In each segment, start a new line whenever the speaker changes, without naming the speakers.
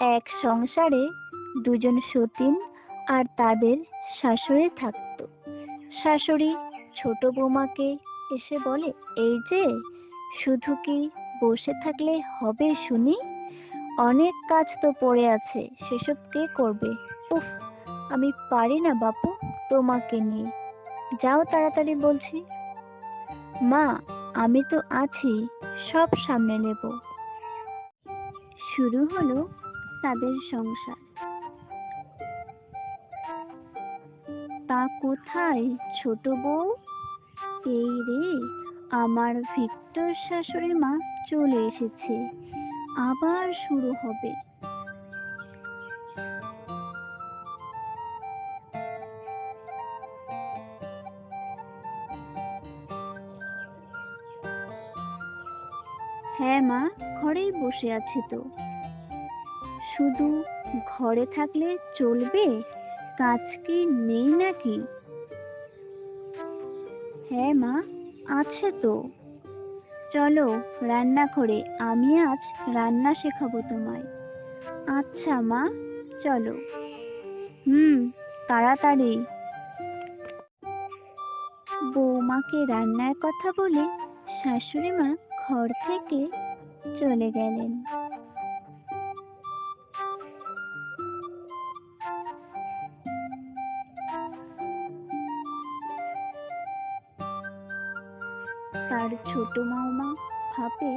এক সংসারে দুজন সতীন আর তাদের শাশুড়ি থাকতো। শাশুড়ি ছোট বৌমাকে এসে বলে, এই যে, শুধু কি বসে থাকলে হবে শুনি? অনেক কাজ তো পড়ে আছে, সেসব কে করবে? উফ, আমি পারি না বাপু, তোমাকে নিয়ে। যাও তাড়াতাড়ি বলছি। মা, আমি তো আছি, সব সামনে নেব। শুরু হলো তাদের সংসার। তা কোথায় ছোট বউ? এই রে, আমার ভিক্টর শাশুড়ি মা চলে এসেছে। আবার শুরু হবে। হ্যাঁ মা, ঘরেই বসে আছি তো। শুধু ঘরে থাকলে চলবে? কাজ কি নেই নাকি? হ্যাঁ মা, আছে তো। চলো রান্না করে আমি আজ রান্না শেখাবো তোমায়। আচ্ছা মা, চলো। হুম, তাড়াতাড়ি। বৌমাকে রান্নার কথা বলে শাশুড়ি মা ঘর থেকে চলে গেলেন। তার ছোট মামা ভাবে,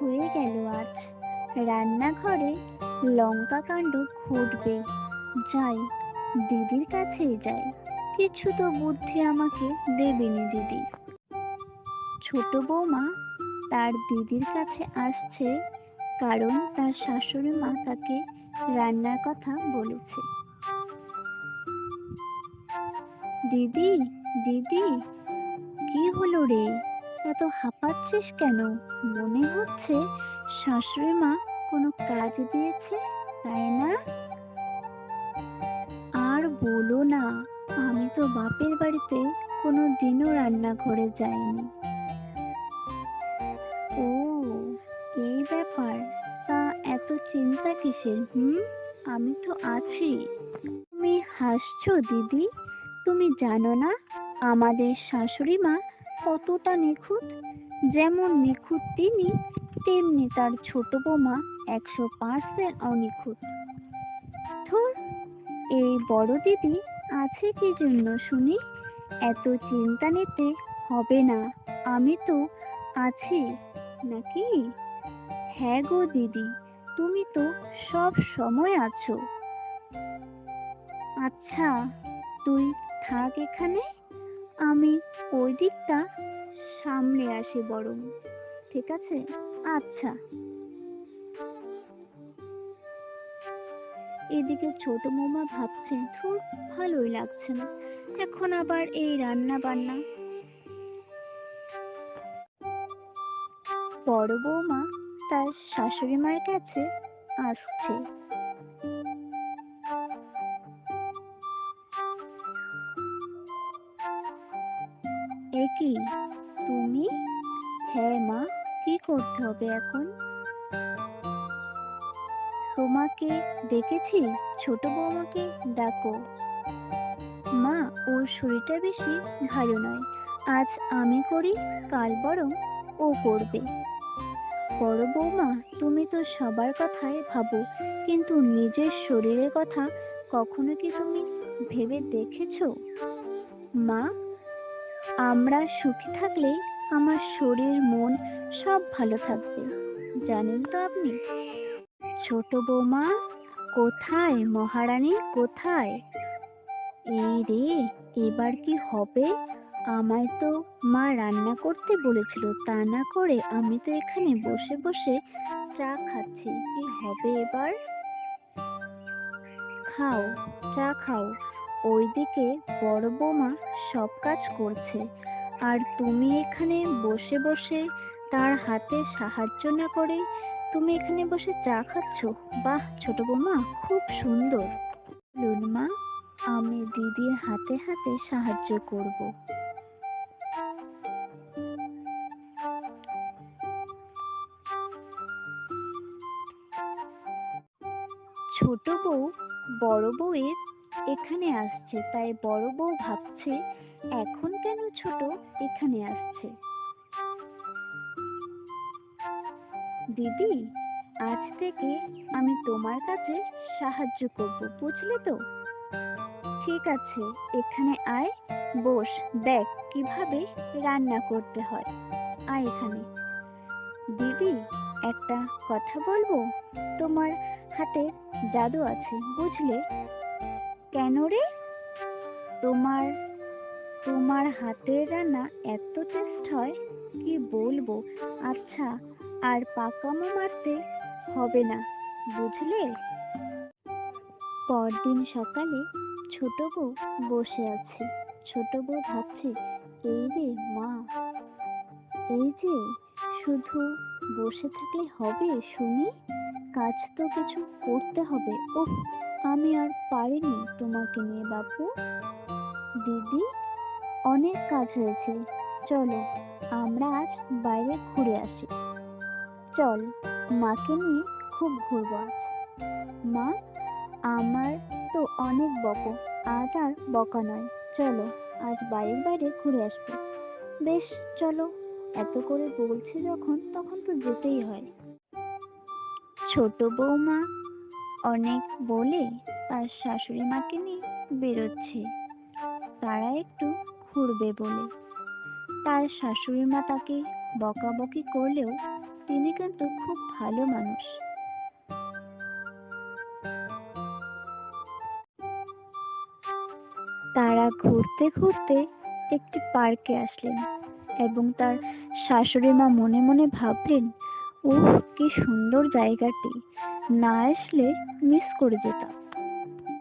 হয়ে গেল আজ। রান্নাঘরে লঙ্কা কাণ্ড ঘটবে। যাই, দিদির কাছেই যাই। কিছু তো বুদ্ধি আমাকে দেবেনি দিদি। ছোট বৌমা তার দিদির কাছে আসছে কারণ তার শাশুড়ি মা তাকে রান্নার কথা বলেছে। দিদি দিদি কি হলো রে? এত হাঁপাচ্ছিস কেন? মনে হচ্ছে শাশুড়ি মা কোনো কাজ দিয়েছে, তাই না? আর বলো না, আমি তো বাপের বাড়িতে কোনো দিনও রান্নাঘরে যাইনি। ও এই ব্যাপার? তা এত চিন্তা কিসের, হুম? আমি তো আছি। তুমি হাসছো, দিদি? তুমি জানো না আমাদের শাশুড়ি মা কতটা নিখুঁত? যেমন নিখুঁত তিনি, তেমনি তার ছোট বৌমা একশো পার্সেন্ট অনিখুঁত। ধুর, এই বড় দিদি আছে কি জন্য শুনি? এত চিন্তা নিতে হবে না, আমি তো আছি, নাকি? হ্যাঁ গো দিদি, তুমি তো সব সময় আছো। আচ্ছা তুই থাক এখানে। আমি ওই দিকটা সামনে আসি বরং, ঠিক আছে? আচ্ছা। এদিকে ছোট মোমা ভাবছে, ধুর, ভালোই লাগছে না। এখন আবার এই রান্না বান্না বড় বৌমা তার শাশুড়ি মায়ের কাছে আসছে। কি? তুমি? হ্যাঁ মা, কি করতে হবে এখন? তোমাকে দেখেছি? ছোট বৌমাকে ডাকো। মা, ওর শরীরটা বেশি ভালো নয়। আজ আমি করি, কাল বরং ও করবে। বড় বৌমা তুমি তো সবার কথাই ভাবো, কিন্তু নিজের শরীরের কথা কখনো কি তুমি ভেবে দেখেছ? মা আমরা সুখী থাকলে আমার শরীর, মন সব ভালো থাকবে। জানেন তো আপনি? ছোট বৌমা, কোথায়? মহারানী কোথায়? এই রে, এবার কি হবে? আমায় তো মা রান্না করতে বলেছিল, তা না করে আমি তো এখানে বসে বসে চা খাচ্ছি। কি হবে এবার? খাও, চা খাও। ওইদিকে বড় বৌমা সব কাজ করছে। আর তুমি এখানে বসে বসে তার হাতে সাহায্য না করে তুমি এখানে বসে চা খাচ্ছ? বাহ, ছোট বৌমা, খুব সুন্দর। লুনমা আমি দিদির হাতে হাতে সাহায্য করব। ছোট বউ বড় বউয়ের এখানে আসছে। তাই বড় বউ ভাবছে, এখন কেন ছোট? এখানে আসছে। দিদি, আজ থেকে আমি তোমার কাছে সাহায্য করব, বুঝলে তো? ঠিক আছে, এখানে আয়, বস, দেখ কীভাবে রান্না করতে হয়। আয় এখানে। দিদি, একটা কথা বলব? তোমার হাতে জাদু আছে, বুঝলে? কেন রে? তোমার তোমার হাতের রান্না এত টেস্ট হয়, কি বলব? আচ্ছা আর পাকামো মারতে হবে না, বুঝলে? পরদিন সকালে ছোট বউ বসে আছে। ছোট বউ ভাবছে, এই রে মা, এই যে শুধু বসে থাকলে হবে, শুনি? কাজ তো কিছু করতে হবে উফ আমি আর পারিনি তোমাকে নিয়ে বাপু। দিদি, অনেক কাজ হয়েছে চলো, আমরা আজ বাইরে ঘুরে আসি। চল, মাকে নিয়ে খুব ঘুরবো আজ। মা, আমার তো অনেক বকো, আজ আর বকা নয়। চলো, আজ বাইরে বাইরে ঘুরে আসব বেশ, চলো, এত করে বলছে যখন, তখন তো যেতেই হয়। ছোট বৌমা অনেক বলে তার শাশুড়ি মাকে নিয়ে বেরোচ্ছে। তারা একটু ঘুরবে বলে। তার শাশুড়ি মা তাকে বকাবকি করলেও তিনি কিন্তু খুব ভালো মানুষ। তারা ঘুরতে ঘুরতে একটি পার্কে আসলেন এবং তার শাশুড়ি মা মনে মনে ভাবলেন, উহ, কি সুন্দর জায়গাটি। না আসলে মিস করে যেতাম।